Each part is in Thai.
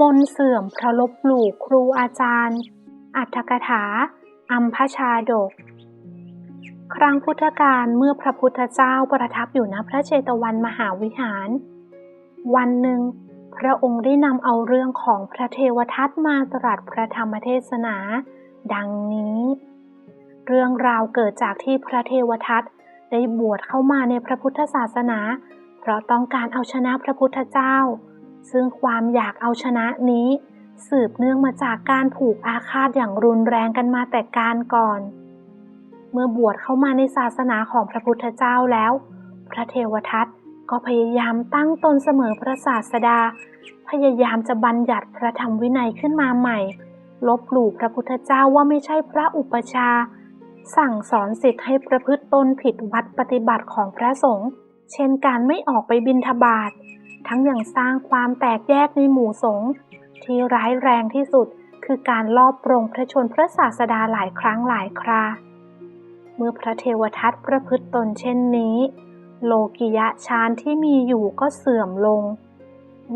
มนเสื่อมเพราะลบหลู่ครูอาจารย์ อัตถกถา อัมพชาดก ครั้งพุทธกาลเมื่อพระพุทธเจ้าประทับอยู่ณพระเชตวันมหาวิหาร วันหนึ่ง พระองค์ได้นำเอาเรื่องของพระเทวทัตมาตรัสพระธรรมเทศนา ดังนี้ เรื่องราวเกิดจากที่พระเทวทัตได้บวชเข้ามาในพระพุทธศาสนา เพราะต้องการเอาชนะพระพุทธเจ้า ซึ่งความอยากเอาชนะนี้ สืบเนื่องมาจากการผูกอาฆาตอย่างรุนแรงกันมาแต่การก่อน เมื่อบวชเข้ามาในศาสนาของพระพุทธเจ้าแล้ว พระเทวทัตก็พยายามตั้งตนเสมอพระศาสดา พยายามจะบัญญัติพระธรรมวินัยขึ้นมาใหม่ ลบหลู่พระพุทธเจ้าว่าไม่ใช่พระอุปชา สั่งสอนสิทธิ์ให้ประพฤติตนผิดวัดปฏิบัติของพระสงฆ์ เช่นการไม่ออกไปบิณฑบาต ทั้งอย่างสร้างความแตกแยกในหมู่สงฆ์ที่ร้ายแรงที่สุดคือการลอบปรงพระชนพระศาสดาหลายครั้งหลายครา เมื่อพระเทวทัตประพฤติตนเช่นนี้ โลกิยะฌานที่มีอยู่ก็เสื่อมลง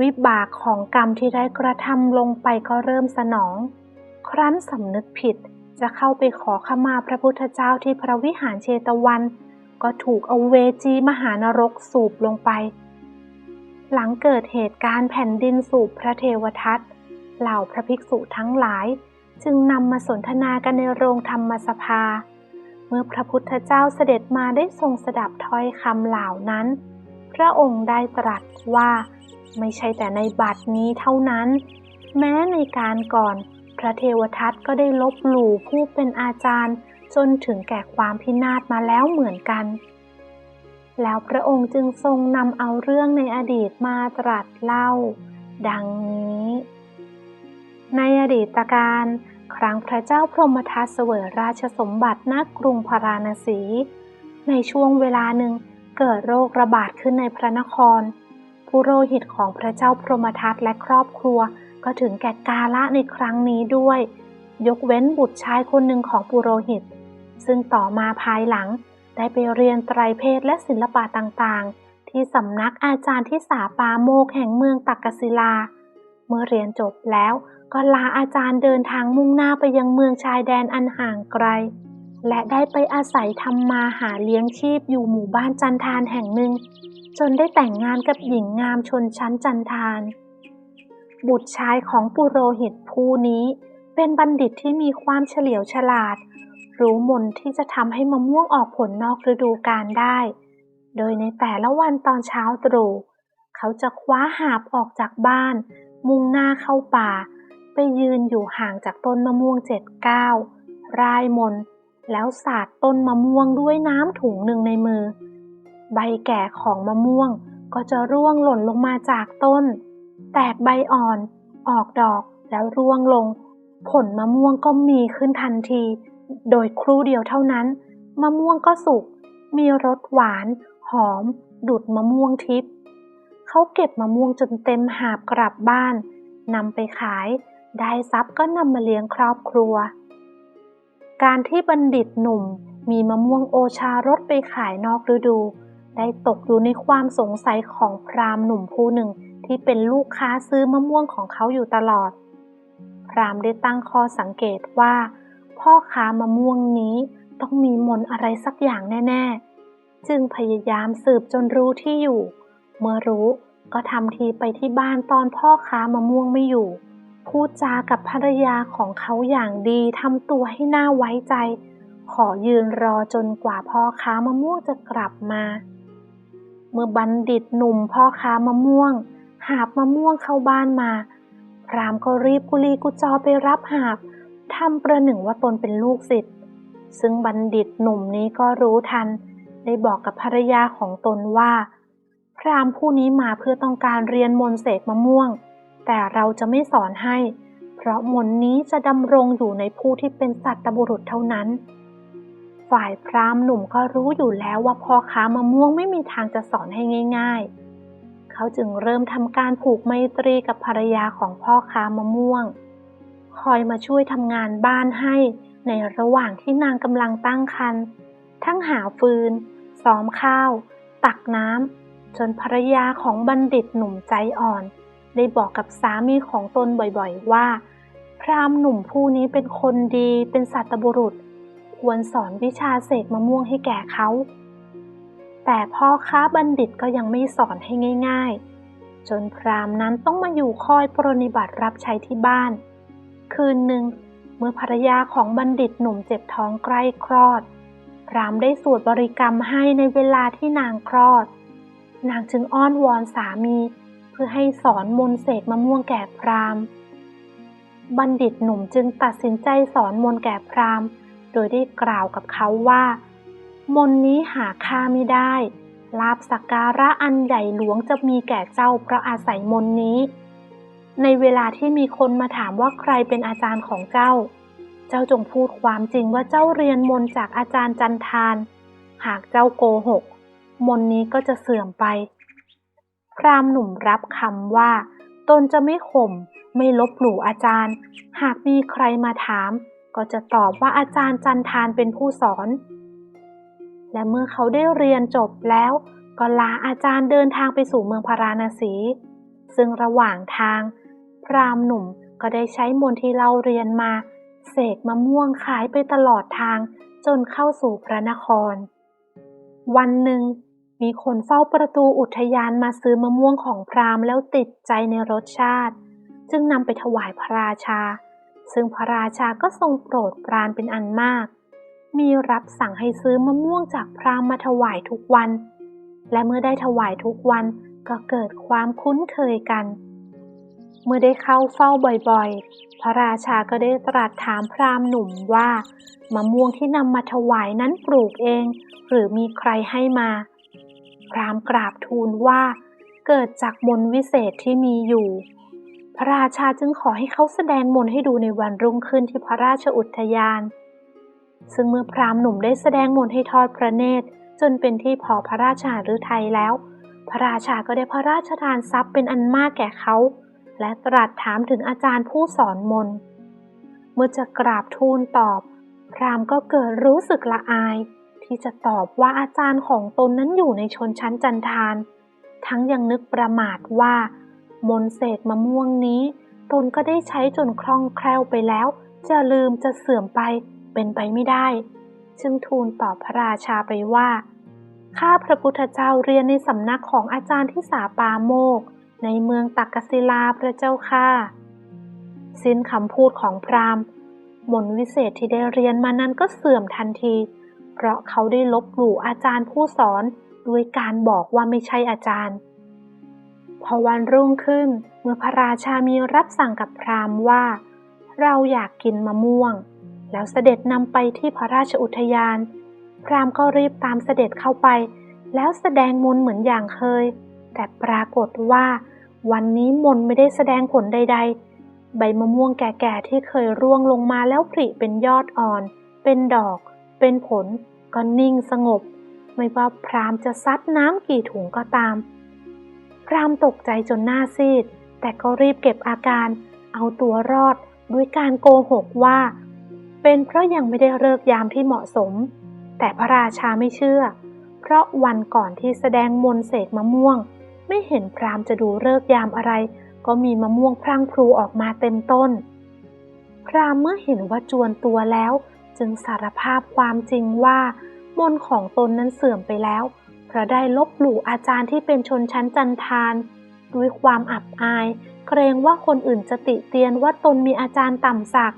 วิบากของกรรมที่ได้กระทำลงไปก็เริ่มสนอง ครั้นสำนึกผิดจะเข้าไปขอขมาพระพุทธเจ้าที่พระวิหารเชตวัน ก็ถูกเอาเวจีมหานรกสูบลงไป หลังเกิดเหตุการณ์แผ่นดินสูบพระเทวทัตเหล่าพระภิกษุทั้งหลาย จึงนำมาสนทนากันในโรงธรรมสภา เมื่อพระพุทธเจ้าเสด็จมาได้ทรงสดับถ้อยคำเหล่านั้น พระองค์ได้ตรัสว่า ไม่ใช่แต่ในบัดนี้เท่านั้น แม้ในการก่อน พระเทวทัตก็ได้ลบหลู่ผู้เป็นอาจารย์ จนถึงแก่ความพินาศมาแล้วเหมือนกัน แล้วพระองค์จึงทรงนำเอาเรื่องในอดีตมาตรัสเล่า ดังนี้ ในอดีตการ ครั้งพระเจ้าพรหมทัตเสวยราชสมบัติณกรุงพาราณสี ในช่วงเวลาหนึ่งเกิดโรคระบาดขึ้นในพระนคร ผู้โรหิตของพระเจ้าพรหมทัตและครอบครัว ก็ถึงแก่กาละในครั้งนี้ด้วย ยกเว้นบุตรชายคนหนึ่งของปุโรหิต ซึ่งต่อมาภายหลัง ได้ไปเรียนไตรเพศและศิลปะต่างๆ ที่สำนักอาจารย์ที่สาปาโมกแห่งเมืองตักกศิลา เมื่อเรียนจบแล้วก็ลาอาจารย์เดินทางมุ่งหน้าไปยังเมืองชายแดนอันห่างไกล และได้ไปอาศัยทำมาหาเลี้ยงชีพอยู่หมู่บ้านจันทานแห่งหนึ่ง จนได้แต่งงานกับหญิงงามชนชั้นจันทานบุตรชายของปุโรหิตผู้นี้ เป็นบัณฑิตที่มีความเฉลียวฉลาด รู้มนที่จะทำให้มะม่วงออกผลนอกฤดูกาลได้ โดยในแต่ละวันตอนเช้าตรู่ เขาจะคว้าหาบออกจากบ้าน มุ่งหน้าเข้าป่า ไปยืนอยู่ห่างจากต้นมะม่วงเจ็ดเก้าร่ายมน แล้วสาดต้นมะม่วงด้วยน้ำถุงหนึ่งในมือ ใบแก่ของมะม่วงก็จะร่วงหล่นลงมาจากต้น แตกใบอ่อน ออกดอกแล้วร่วงลง ผลมะม่วงก็มีขึ้นทันที โดยครู่เดียวเท่านั้น มะม่วงก็สุก มีรสหวาน หอม ดุดมะม่วงทิพย์เขาเก็บมะม่วงจนเต็มหาบกลับบ้านนำไปขาย ได้ทรัพย์ก็นำมาเลี้ยงครอบครัว การที่บัณฑิตหนุ่มมีมะม่วงโอชารสไปขายนอกฤดู ได้ตกอยู่ในความสงสัยของพราหมณ์หนุ่มผู้หนึ่งที่เป็นลูกค้าซื้อมะม่วงของเขาอยู่ตลอด พราหมณ์ได้ตั้งข้อสังเกตว่า พ่อค้ามะม่วงนี้ต้องมีมนอะไรสักอย่างแน่ ๆ จึงพยายามสืบจนรู้ที่อยู่ เมื่อรู้ก็ทำทีไปที่บ้านตอนพ่อค้ามะม่วงไม่อยู่ พูดจากับภรรยาของเขาอย่างดีทำตัวให้หน่าไว้ใจ ขอยืนรอจนกว่าพ่อค้ามะม่วงจะกลับมา เมื่อบัณฑิตหนุ่มพ่อค้ามะม่วง หาบมะม่วงเข้าบ้านมา พรามก็รีบกุลีกุจอไปรับหาบ ทำประหนึ่งว่าตนเป็นลูกศิษย์ ซึ่งบัณฑิตหนุ่มนี้ก็รู้ทัน ได้บอกกับภรรยาของตนว่า พรามผู้นี้มาเพื่อต้องการเรียนมนเสกมะม่วง แต่เราจะไม่สอนให้ เพราะมนนี้จะดำรงอยู่ในผู้ที่เป็นสัตบุรุษเท่านั้น ฝ่ายพราหมณ์หนุ่มก็รู้อยู่แล้วว่าพ่อค้ามะม่วงไม่มีทางจะสอนให้ง่าย ๆ เขาจึงเริ่มทำการผูกไมตรีกับภรรยาของพ่อค้ามะม่วง คอยมาช่วยทำงานบ้านให้ในระหว่างที่นางกำลังตั้งครรภ์ทั้งหาฟืน ซ้อมข้าว ตักน้ำจนภรรยาของบัณฑิตหนุ่มใจอ่อน ได้บอกกับสามีของตนบ่อยๆว่า พรามหนุ่มผู้นี้เป็นคนดีเป็นสัตบุรุษ ควรสอนวิชาเสกมะม่วงให้แก่เขา แต่พ่อค้าบัณฑิตก็ยังไม่สอนให้ง่าย ๆ จนพรามนั้นต้องมาอยู่คอยปรนิบัติรับใช้ที่บ้าน คืนหนึ่ง เมื่อภรรยาของบัณฑิตหนุ่มเจ็บท้องใกล้คลอด พรามได้สวดบริกรรมให้ในเวลาที่นางคลอด นางจึงอ้อนวอนสามี เพื่อให้สอนมนเสกมะม่วงแก่พรามบัณฑิตหนุ่มจึงตัดสินใจสอนมนแก่พรามโดยได้กล่าวกับเขาว่า มนนี้หาค่าไม่ได้ลาบสักการะอันใหญ่หลวงจะมีแก่เจ้าเพราะอาศัยมนนี้ ในเวลาที่มีคนมาถามว่าใครเป็นอาจารย์ของเจ้า เจ้าจงพูดความจริงว่าเจ้าเรียนมนจากอาจารย์จันทาน หากเจ้าโกหก มนนี้ก็จะเสื่อมไป พรามหนุ่มรับคำว่า ตนจะไม่ข่ม ไม่ลบหลู่อาจารย์ หากมีใครมาถาม ก็จะตอบว่าอาจารย์จันทานเป็นผู้สอน และเมื่อเขาได้เรียนจบแล้ว ก็ลาอาจารย์เดินทางไปสู่เมืองพาราณสีซึ่งระหว่างทาง พราหมณ์หนุ่มก็ได้ใช้มนต์ที่เราเรียนมา เสกมะม่วงขายไปตลอดทางจนเข้าสู่พระนคร วันหนึ่ง มีคนเฝ้าประตูอุทยานมาซื้อมะม่วงของพราหมณ์แล้วติดใจในรสชาติ จึงนำไปถวายพระราชา ซึ่งพระราชาก็ทรงโปรดปรานเป็นอันมาก มีรับสั่งให้ซื้อมะม่วงจากพราหมณ์มาถวายทุกวัน และเมื่อได้ถวายทุกวันก็เกิดความคุ้นเคยกัน เมื่อได้เข้าเฝ้าบ่อยๆ พระราชาก็ได้ตรัสถามพราหมณ์หนุ่มว่ามะม่วงที่นำมาถวายนั้นปลูกเอง หรือมีใครให้มา พราหมณ์กราบทูลว่า เกิดจากมนวิเศษที่มีอยู่ พระราชาจึงขอให้เขาแสดงมนให้ดูในวันรุ่งขึ้นที่พระราชอุทยาน ซึ่งเมื่อพราหมณ์หนุ่มได้แสดงมนให้ทอดพระเนตร จนเป็นที่พอพระราชาฤทัยแล้ว พระราชาก็ได้พระราชทานทรัพย์เป็นอันมากแก่เขา และตรัสถามถึงอาจารย์ผู้สอนมน เมื่อจะกราบทูลตอบ พรามก็เกิดรู้สึกละอาย ที่จะตอบว่าอาจารย์ของตนนั้นอยู่ในชนชั้นจันทาน ทั้งยังนึกประมาทว่า มนเศษมะม่วงนี้ ตนก็ได้ใช้จนคล่องแคล่วไปแล้ว จะลืมจะเสื่อมไปเป็นไปไม่ได้ จึงทูลตอบพระราชาไปว่าข้าพระพุทธเจ้าเรียนในสำนักของอาจารย์ที่สาปาโมก ในเมืองตักกศิลาพระเจ้าค่ะ สิ้นคำพูดของพราหมณ์ มนวิเศษที่ได้เรียนมานั้นก็เสื่อมทันที เพราะเขาได้ลบหลู่อาจารย์ผู้สอนด้วยการบอกว่าไม่ใช่อาจารย์ พอวันรุ่งขึ้นเมื่อพระราชามีรับสั่งกับพราหมณ์ว่า เราอยากกินมะม่วง แล้วเสด็จนำไปที่พระราชอุทยาน พราหมณ์ก็รีบตามเสด็จเข้าไป แล้วแสดงมนต์เหมือนอย่างเคย แต่ปรากฏว่า วันนี้มนไม่ได้แสดงผลใด ๆ ใบมะม่วงแก่ๆที่เคยร่วงลงมาแล้วผลิเป็นยอดอ่อน เป็นดอก เป็นผล ก็นิ่งสงบ ไม่ว่าพรามจะซัดน้ำกี่ถุงก็ตาม พรามตกใจจนหน้าซีด แต่ก็รีบเก็บอาการ เอาตัวรอดด้วยการโกหกว่า เป็นเพราะยังไม่ได้เลิกยามที่เหมาะสม แต่พระราชาไม่เชื่อ เพราะวันก่อนที่แสดงมนเสกมะม่วง ไม่เห็นพราหมณ์จะดูเลิกยามอะไร ก็มีมะม่วงพรั่งพรูออกมาเต็มต้น พราหมณ์เมื่อเห็นว่าจวนตัวแล้ว จึงสารภาพความจริงว่ามนของตนนั้นเสื่อมไปแล้ว เพราะได้ลบหลู่อาจารย์ที่เป็นชนชั้นจันทาน ด้วยความอับอาย เกรงว่าคนอื่นจะติเตียนว่าตนมีอาจารย์ต่ำสัก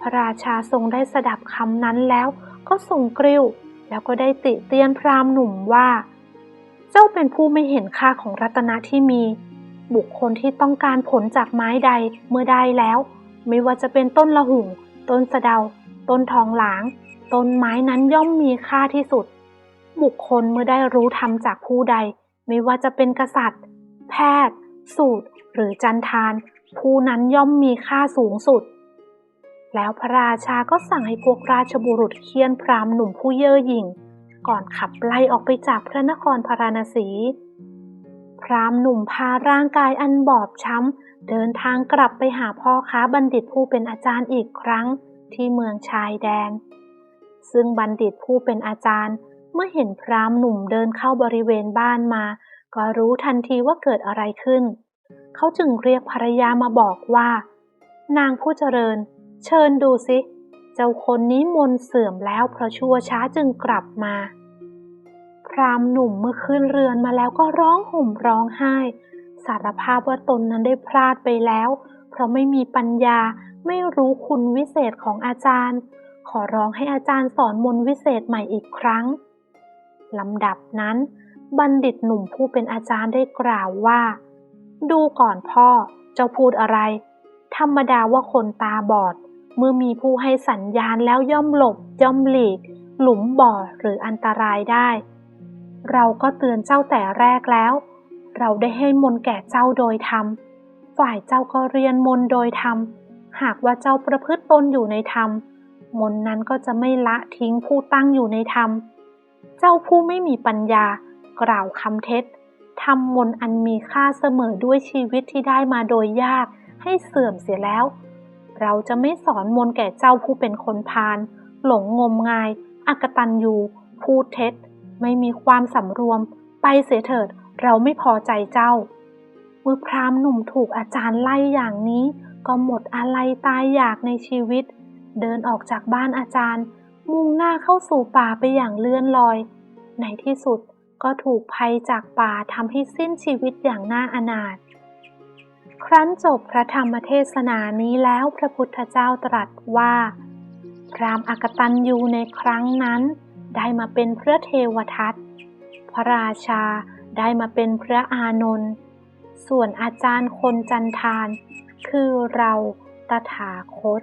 พระราชาทรงได้สดับคำนั้นแล้ว ก็ทรงกริ้ว แล้วก็ได้ติเตียนพราหมณ์หนุ่มว่า เจ้าเป็นผู้ไม่เห็นค่าของรัตนะที่มี บุคคลที่ต้องการผลจากไม้ใดเมื่อได้แล้ว ไม่ว่าจะเป็นต้นละหุ่ง ต้นสะเดา ต้นทองหลาง ต้นไม้นั้นย่อมมีค่าที่สุด บุคคลเมื่อได้รู้ธรรมจากผู้ใด ไม่ว่าจะเป็นกษัตริย์ แพทย์ สูตร หรือจันทาน ผู้นั้นย่อมมีค่าสูงสุด แล้วพระราชาก็สั่งให้พวกราชบุรุษเคี่ยนพราหมณ์หนุ่มผู้เย่อหยิ่ง ก่อนขับไล่ออกไปจากพระนครพาราณสี พราหมณ์หนุ่มพาร่างกายอันบอบช้ำ เดินทางกลับไปหาพ่อค้าบัณฑิตผู้เป็นอาจารย์อีกครั้งที่เมืองชายแดน ซึ่งบัณฑิตผู้เป็นอาจารย์ เมื่อเห็นพราหมณ์หนุ่มเดินเข้าบริเวณบ้านมา ก็รู้ทันทีว่าเกิดอะไรขึ้น เขาจึงเรียกภรรยามาบอกว่า นางผู้เจริญ เชิญดูสิ เจ้าคนนี้มนเสื่อมแล้วเพราะชั่วช้าจึงกลับมา พรามหนุ่มเมื่อขึ้นเรือนมาแล้วก็ร้องห่มร้องไห้ สารภาพว่าตนนั้นได้พลาดไปแล้ว เพราะไม่มีปัญญาไม่รู้คุณวิเศษของอาจารย์ ขอร้องให้อาจารย์สอนมนวิเศษใหม่อีกครั้งลำดับนั้น บัณฑิตหนุ่มผู้เป็นอาจารย์ได้กล่าวว่า ดูก่อนพ่อ เจ้าพูดอะไร ธรรมดาว่าคนตาบอด เมื่อมีผู้ให้สัญญาณแล้วย่อมหลบย่อมหลีก หลุมบ่อหรืออันตรายได้ เราก็เตือนเจ้าแต่แรกแล้ว เราได้ให้มนแก่เจ้าโดยธรรม ฝ่ายเจ้าก็เรียนมนโดยธรรม หากว่าเจ้าประพฤติตนอยู่ในธรรม มนนั้นก็จะไม่ละทิ้งผู้ตั้งอยู่ในธรรม เจ้าผู้ไม่มีปัญญากล่าวคำเท็จทำมนอันมีค่าเสมอด้วยชีวิตที่ได้มาโดยยากให้เสื่อมเสียแล้ว เราจะไม่สอนมนแก่เจ้าผู้เป็นคนพาลหลงงมงายอักตันยูพูดเท็จ ไม่มีความสำรวม ไปเสียเถิด เราไม่พอใจเจ้า เมื่อพราหมณ์หนุ่มถูกอาจารย์ไล่อย่างนี้ ก็หมดอะไรตายอยากในชีวิต เดินออกจากบ้านอาจารย์ มุ่งหน้าเข้าสู่ป่าไปอย่างเลื่อนลอย ในที่สุดก็ถูกภัยจากป่าทำให้สิ้นชีวิตอย่างน่าอนาถ ครั้นจบพระธรรมเทศนานี้แล้วพระพุทธเจ้าตรัสว่า พรามอากตันยูในครั้งนั้น ได้มาเป็นพระเทวทัต พระราชาได้มาเป็นพระอานนท์ส่วนอาจารย์คนจันทาน คือเราตถาคต